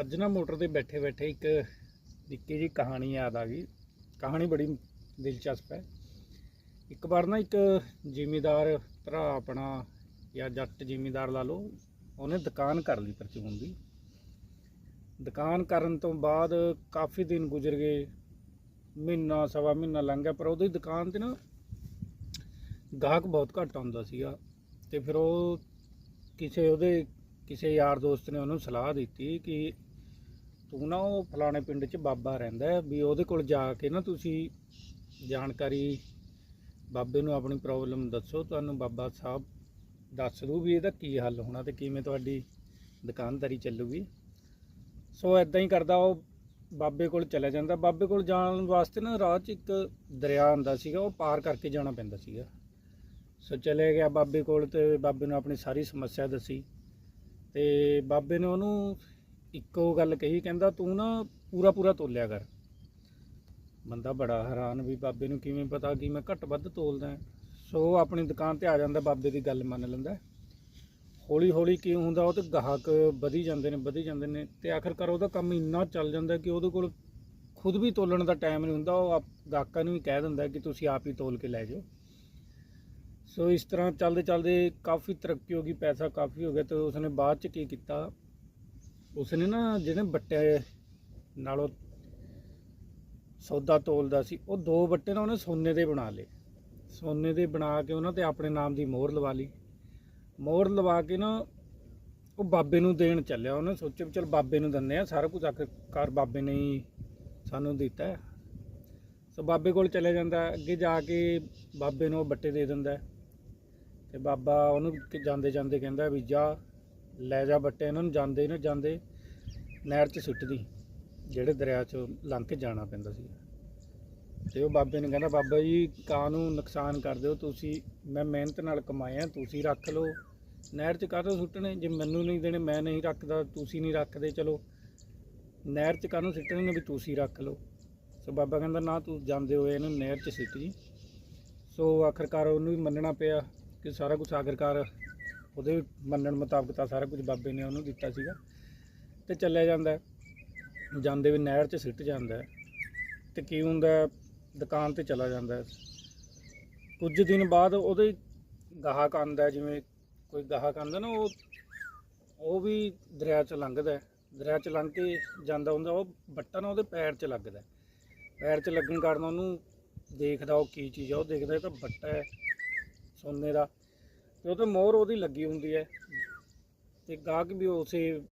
ਅੱਜ ਨਾ ਮੋਟਰ ਤੇ ਬੈਠੇ ਬੈਠੇ ਇੱਕ ਨਿੱਕੀ ਜੀ ਕਹਾਣੀ ਯਾਦ ਆ ਗਈ। ਕਹਾਣੀ ਬੜੀ ਦਿਲਚਸਪ ਹੈ। ਇੱਕ ਵਾਰ ਨਾ ਇੱਕ ਜ਼ਿਮੀਦਾਰ ਭਰਾ ਆਪਣਾ ਜਾਂ ਜੱਟ ਜ਼ਿਮੀਦਾਰ ਲਾ ਲਓ, ਉਹਨੇ ਦੁਕਾਨ ਕਰ ਲਈ ਪਰਚੂਨ ਦੀ। ਦੁਕਾਨ ਕਰਨ ਤੋਂ ਬਾਅਦ ਕਾਫੀ ਦਿਨ ਗੁਜ਼ਰ ਗਏ, ਮਹੀਨਾ, ਸਵਾ ਮਹੀਨਾ ਲੰਘ ਗਿਆ, ਪਰ ਉਹਦੀ ਦੁਕਾਨ ਤੇ ਨਾ ਗਾਹਕ ਬਹੁਤ ਘੱਟ ਆਉਂਦਾ ਸੀਗਾ ਤੇ ਫਿਰ ਉਹ ਕਿਸੇ ਉਹਦੇ, ਕਿਸੇ ਯਾਰ ਦੋਸਤ ਨੇ ਉਹਨੂੰ ਸਲਾਹ ਦਿੱਤੀ ਕਿ ਤੂੰ ਨਾ ਉਹ ਫਲਾਣੇ ਪਿੰਡ 'ਚ ਬਾਬਾ ਰਹਿੰਦਾ ਹੈ, ਵੀ ਉਹਦੇ ਕੋਲ ਜਾ ਕੇ ਨਾ ਤੁਸੀਂ ਜਾਣਕਾਰੀ, ਬਾਬੇ ਨੂੰ ਆਪਣੀ ਪ੍ਰੋਬਲਮ ਦੱਸੋ, ਤੁਹਾਨੂੰ ਬਾਬਾ ਸਾਹਿਬ ਦੱਸ ਦੂ ਵੀ ਇਹਦਾ ਕੀ ਹੱਲ ਹੋਣਾ ਤੇ ਕਿਵੇਂ ਤੁਹਾਡੀ ਦੁਕਾਨਦਾਰੀ ਚੱਲੂਗੀ। ਸੋ ਐਦਾਂ ਹੀ ਕਰਦਾ ਉਹ ਬਾਬੇ ਕੋਲ ਚਲਾ ਜਾਂਦਾ। ਬਾਬੇ ਕੋਲ ਜਾਣ ਵਾਸਤੇ ਨਾ ਰਾਹ 'ਚ ਇੱਕ ਦਰਿਆ ਆਉਂਦਾ ਸੀਗਾ, ਉਹ ਪਾਰ ਕਰਕੇ ਜਾਣਾ ਪੈਂਦਾ ਸੀਗਾ। ਸੋ ਚਲੇ ਗਿਆ ਬਾਬੇ ਕੋਲ ਤੇ ਬਾਬੇ ਨੂੰ ਆਪਣੀ ਸਾਰੀ ਸਮੱਸਿਆ ਦੱਸੀ। ਤੇ ਬਾਬੇ ਨੇ ਉਹਨੂੰ ਇੱਕੋ ਗੱਲ ਕਹੀ, ਕਹਿੰਦਾ ਤੂੰ ਨਾ ਪੂਰਾ ਪੂਰਾ ਤੋਲਿਆ ਕਰ। ਬੰਦਾ ਬੜਾ ਹੈਰਾਨ ਵੀ ਬਾਬੇ ਨੂੰ ਕਿਵੇਂ ਪਤਾ ਕਿ ਮੈਂ ਘੱਟ ਵੱਧ ਤੋਲਦਾ ਸੋ ਉਹ ਆਪਣੀ ਦੁਕਾਨ ਤੇ ਆ ਜਾਂਦਾ, ਬਾਬੇ ਦੀ ਗੱਲ ਮੰਨ ਲੈਂਦਾ ਹੌਲੀ ਹੌਲੀ ਕੀ ਹੁੰਦਾ, ਉਹ ਤੇ ਗਾਹਕ ਵਧੀ ਜਾਂਦੇ ਨੇ, ਵਧੀ ਜਾਂਦੇ ਨੇ ਤੇ ਆਖਰਕਾਰ ਉਹਦਾ ਕੰਮ ਇੰਨਾ ਚੱਲ ਜਾਂਦਾ ਕਿ ਉਹਦੇ ਕੋਲ ਖੁਦ ਵੀ ਤੋਲਣ ਦਾ ਟਾਈਮ ਨਹੀਂ ਹੁੰਦਾ, ਉਹ ਆਪ- ਗਾਹਕਾਂ ਨੂੰ ਵੀ ਕਹਿ ਦਿੰਦਾ ਕਿ ਤੁਸੀਂ ਆਪ ਹੀ ਤੋਲ ਕੇ ਲੈ ਜਾਓ। ਸੋ ਇਸ ਤਰ੍ਹਾਂ ਚੱਲਦੇ ਚੱਲਦੇ ਕਾਫੀ ਤਰੱਕੀ ਹੋ ਗਈ, ਪੈਸਾ ਕਾਫੀ ਹੋ ਗਿਆ ਤੇ ਉਸਨੇ ਬਾਅਦ ਚ ਕੀ ਕੀਤਾ? ਉਸਨੇ ਨਾ ਜਿਹੜੇ ਬੱਟੇ ਨਾਲੋਂ ਸੌਦਾ ਤੋਲਦਾ ਸੀ, ਉਹ ਦੋ ਬੱਟੇ ਨਾ ਉਹਨੇ ਸੋਨੇ ਦੇ ਬਣਾ ਲਏ। ਸੋਨੇ ਦੇ ਬਣਾ ਕੇ ਉਹਨਾਂ ਤੇ ਆਪਣੇ ਨਾਮ ਦੀ ਮੋਹਰ ਲਵਾ ਲਈ। ਮੋਹਰ ਲਵਾ ਕੇ ਨਾ ਉਹ ਬਾਬੇ ਨੂੰ ਦੇਣ ਚੱਲਿਆ। ਉਹਨੇ ਸੋਚਿਆ ਵੀ ਚਲ ਬਾਬੇ ਨੂੰ ਦਿੰਦੇ ਆ, ਸਾਰਾ ਕੁਝ ਆਖਿਰਕਾਰ ਬਾਬੇ ਨੇ ਹੀ ਸਾਨੂੰ ਦਿੱਤਾ ਸੋ ਬਾਬੇ ਕੋਲ ਚਲੇ ਜਾਂਦਾ ਅੱਗੇ ਜਾ ਕੇ ਬਾਬੇ ਨੂੰ ਉਹ ਬੱਟੇ ਦੇ ਦਿੰਦਾ ਹੈ। ਤੇ ਬਾਬਾ ਉਹਨੂੰ ਜਾਂਦੇ ਜਾਂਦੇ ਕਹਿੰਦਾ ਵੀ ਜਾ। ਲੈ ਜਾ ਬੱਟੇ, ਇਹਨਾਂ ਨੂੰ ਜਾਂਦੇ ਨਾ ਜਾਂਦੇ, ਨਹਿਰ 'ਚ ਸੁੱਟਦੀ, ਜਿਹੜੇ ਦਰਿਆ 'ਚ ਲੰਘ ਕੇ ਜਾਣਾ ਪੈਂਦਾ ਸੀ। ਤੇ ਉਹ ਬਾਬੇ ਨੇ ਕਹਿੰਦਾ ਬਾਬਾ ਜੀ, ਕਾਂ ਨੂੰ ਨੁਕਸਾਨ ਕਰਦੇ ਹੋ ਤੁਸੀਂ, ਮੈਂ ਮਿਹਨਤ ਨਾਲ ਕਮਾਇਆ, ਤੁਸੀਂ ਰੱਖ ਲਓ। ਨਹਿਰ 'ਚ ਕਾਹਤੋਂ ਸੁੱਟਣੇ? ਜੇ ਮੈਨੂੰ ਨਹੀਂ ਦੇਣੇ, ਮੈਂ ਨਹੀਂ ਰੱਖਦਾ, ਤੁਸੀਂ ਨਹੀਂ ਰੱਖਦੇ, ਚਲੋ। ਨਹਿਰ 'ਚ ਕਾਹਨੂੰ ਸੁੱਟਣੇ ਨੇ? ਵੀ ਤੁਸੀਂ ਰੱਖ ਲਓ। ਸੋ ਬਾਬਾ ਕਹਿੰਦਾ, ਨਾ, ਤੂੰ ਜਾਂਦੇ ਹੋਏ ਇਹਨੂੰ ਨਹਿਰ 'ਚ ਸਿੱਟ ਜੀ। ਸੋ ਆਖਰਕਾਰ ਉਹਨੂੰ ਵੀ ਮੰਨਣਾ ਪਿਆ ਕਿ ਸਾਰਾ ਕੁਝ ਆਖਰਕਾਰ ਉਹਦੇ ਮੰਨਣ ਮੁਤਾਬਕ ਤਾਂ ਸਾਰਾ ਕੁਝ ਬਾਬੇ ਨੇ ਉਹਨੂੰ ਦਿੱਤਾ ਸੀਗਾ। ਤੇ ਚੱਲਿਆ ਜਾਂਦਾ ਜਾਂਦੇ ਵੀ ਨਹਿਰ 'ਚ ਸਿੱਟ ਜਾਂਦਾ ਹੈ। ਤੇ ਕੀ ਹੁੰਦਾ ਦੁਕਾਨ ਤੇ ਚਲਾ ਜਾਂਦਾ ਕੁਝ ਦਿਨ ਬਾਅਦ ਉਹਦੇ ਗਾਹਕ ਆਂਦਾ ਜਿਵੇਂ ਕੋਈ ਗਾਹਕ ਆਂਦਾ ਨਾ, ਉਹ ਉਹ ਵੀ ਦਰਿਆ 'ਚ ਲੰਘਦਾ ਦਰਿਆ 'ਚ ਲੰਘ ਕੇ ਜਾਂਦਾ ਹੁੰਦਾ, ਉਹ ਬੱਟਾ ਨਾ ਉਹਦੇ ਪੈਰ 'ਚ ਲੱਗਦਾ ਪੈਰ 'ਚ ਲੱਗਣ ਕਾਰਨ ਉਹਨੂੰ ਦੇਖਦਾ ਉਹ ਕੀ ਚੀਜ਼ ਆ, ਉਹ ਦੇਖਦਾ ਇਹ ਤਾਂ ਬੱਟਾ ਹੈ ਸੋਨੇ ਦਾ। ਉਹ ਤੇ ਮੋਹਰ ਉਹਦੀ ਲੱਗੀ ਹੁੰਦੀ ਹੈ। ਤੇ ਗਾਹਕ ਵੀ ਉਸੇ